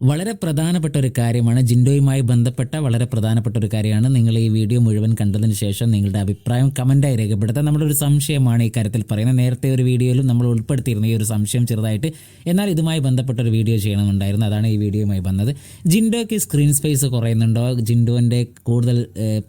വളരെ പ്രധാനപ്പെട്ട ഒരു കാര്യമാണ് ജിൻഡോയുമായി ബന്ധപ്പെട്ട വളരെ പ്രധാനപ്പെട്ട ഒരു കാര്യമാണ്. നിങ്ങൾ ഈ വീഡിയോ മുഴുവൻ കണ്ടതിന് ശേഷം നിങ്ങളുടെ അഭിപ്രായം കമന്റായി രേഖപ്പെടുത്താൻ നമ്മുടെ ഒരു സംശയമാണ് ഈ കാര്യത്തിൽ പറയുന്നത്. നേരത്തെ ഒരു വീഡിയോയിലും നമ്മൾ ഉൾപ്പെടുത്തിയിരുന്ന ഈ ഒരു സംശയം ചെറുതായിട്ട് എന്നാൽ ഇതുമായി ബന്ധപ്പെട്ട ഒരു വീഡിയോ ചെയ്യണമെന്നുണ്ടായിരുന്നു. അതാണ് ഈ വീഡിയോയുമായി വന്നത്. ജിൻഡോയ്ക്ക് സ്ക്രീൻ സ്പേസ് കുറയുന്നുണ്ടോ? ജിൻഡോന്റെ കൂടുതൽ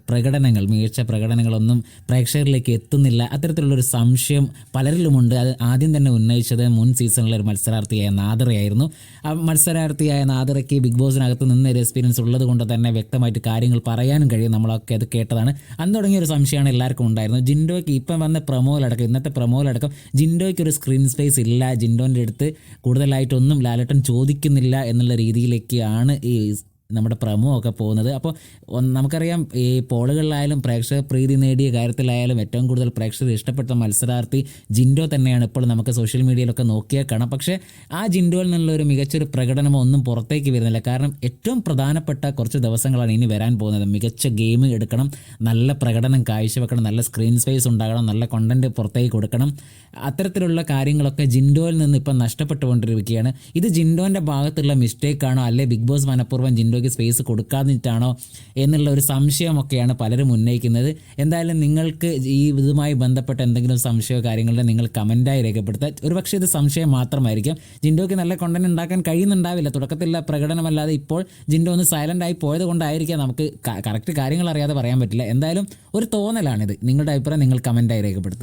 പ്രകടനങ്ങൾ മികച്ച പ്രകടനങ്ങളൊന്നും പ്രേക്ഷകരിലേക്ക് എത്തുന്നില്ല. അത്തരത്തിലുള്ളൊരു സംശയം പലരിലുമുണ്ട്. അത് ആദ്യം തന്നെ ഉന്നയിച്ചത് മുൻ സീസണിലെ ഒരു മത്സരാർത്ഥിയായ നാദറയായിരുന്നു. ആ മത്സരാർത്ഥിയായ നാദറയ്ക്ക് ബിഗ് ബോസിനകത്ത് നിന്ന് ഒരു എക്സ്പീരിയൻസ് ഉള്ളത് കൊണ്ട് തന്നെ വ്യക്തമായിട്ട് കാര്യങ്ങൾ പറയാനും കഴിയും. നമ്മളൊക്കെ അത് കേട്ടതാണ്. അന്ന് തുടങ്ങിയ ഒരു സംശയമാണ് എല്ലാവർക്കും ഉണ്ടായിരുന്നത്. ജിൻഡോയ്ക്ക് ഇപ്പം വന്ന പ്രമോയിലടക്കം ഇന്നത്തെ പ്രമോയിലടക്കം ജിൻഡോയ്ക്ക് ഒരു സ്ക്രീൻ സ്പേസ് ഇല്ല. ജിൻഡോന്റെ അടുത്ത് കൂടുതലായിട്ടൊന്നും ലാലട്ടൻ ചോദിക്കുന്നില്ല എന്നുള്ള രീതിയിലേക്കാണ് ഈ നമ്മുടെ പ്രമോ ഒക്കെ പോകുന്നത്. അപ്പോൾ നമുക്കറിയാം ഈ പോളുകളിലായാലും പ്രേക്ഷക പ്രീതി നേടിയ കാര്യത്തിലായാലും ഏറ്റവും കൂടുതൽ പ്രേക്ഷകർ ഇഷ്ടപ്പെട്ട മത്സരാർത്ഥി ജിൻഡോ തന്നെയാണ് ഇപ്പോൾ നമുക്ക് സോഷ്യൽ മീഡിയയിലൊക്കെ നോക്കിയാൽ കാണാം. പക്ഷേ ആ ജിൻഡോയിൽ നിന്നുള്ള ഒരു മികച്ചൊരു പ്രകടനമോ ഒന്നും പുറത്തേക്ക് വരുന്നില്ല. കാരണം ഏറ്റവും പ്രധാനപ്പെട്ട കുറച്ച് ദിവസങ്ങളാണ് ഇനി വരാൻ പോകുന്നത്. മികച്ച ഗെയിം എടുക്കണം നല്ല പ്രകടനം കാഴ്ചവെക്കണം നല്ല സ്ക്രീൻ സ്പേസ് ഉണ്ടാകണം നല്ല കണ്ടന്റ് പുറത്തേക്ക് കൊടുക്കണം. അത്തരത്തിലുള്ള കാര്യങ്ങളൊക്കെ ജിൻഡോയിൽ നിന്ന് ഇപ്പം നഷ്ടപ്പെട്ടുകൊണ്ടിരിക്കുകയാണ്. ഇത് ജിൻഡോന്റെ ഭാഗത്തുള്ള മിസ്റ്റേക്കാണോ അല്ലെ ബിഗ് ബോസ് മനഃപൂർവം ജിൻഡോയ്ക്ക് സ്പേസ് കൊടുക്കാതിട്ടാണോ എന്നുള്ള ഒരു സംശയമൊക്കെയാണ് പലരും ഉന്നയിക്കുന്നത്. എന്തായാലും നിങ്ങൾക്ക് ഈ ഇതുമായി ബന്ധപ്പെട്ട എന്തെങ്കിലും സംശയമോ കാര്യങ്ങളോ നിങ്ങൾ കമന്റായി രേഖപ്പെടുത്തുക ഒരുപക്ഷെ ഇത് സംശയം മാത്രമായിരിക്കും. ജിൻഡോയ്ക്ക് നല്ല കണ്ടന്റ് ഉണ്ടാക്കാൻ കഴിയുന്നുണ്ടാവില്ല. തുടക്കത്തിലുള്ള പ്രകടനമല്ലാതെ ഇപ്പോൾ ജിൻഡോ ഒന്ന് സൈലന്റ് ആയി പോയത് കൊണ്ടായിരിക്കാം നമുക്ക് കറക്റ്റ് കാര്യങ്ങൾ അറിയാതെ പറയാൻ പറ്റില്ല. എന്തായാലും ഒരു തോന്നലാണിത്. നിങ്ങളുടെ അഭിപ്രായം നിങ്ങൾ കമന്റായി രേഖപ്പെടുത്തുക.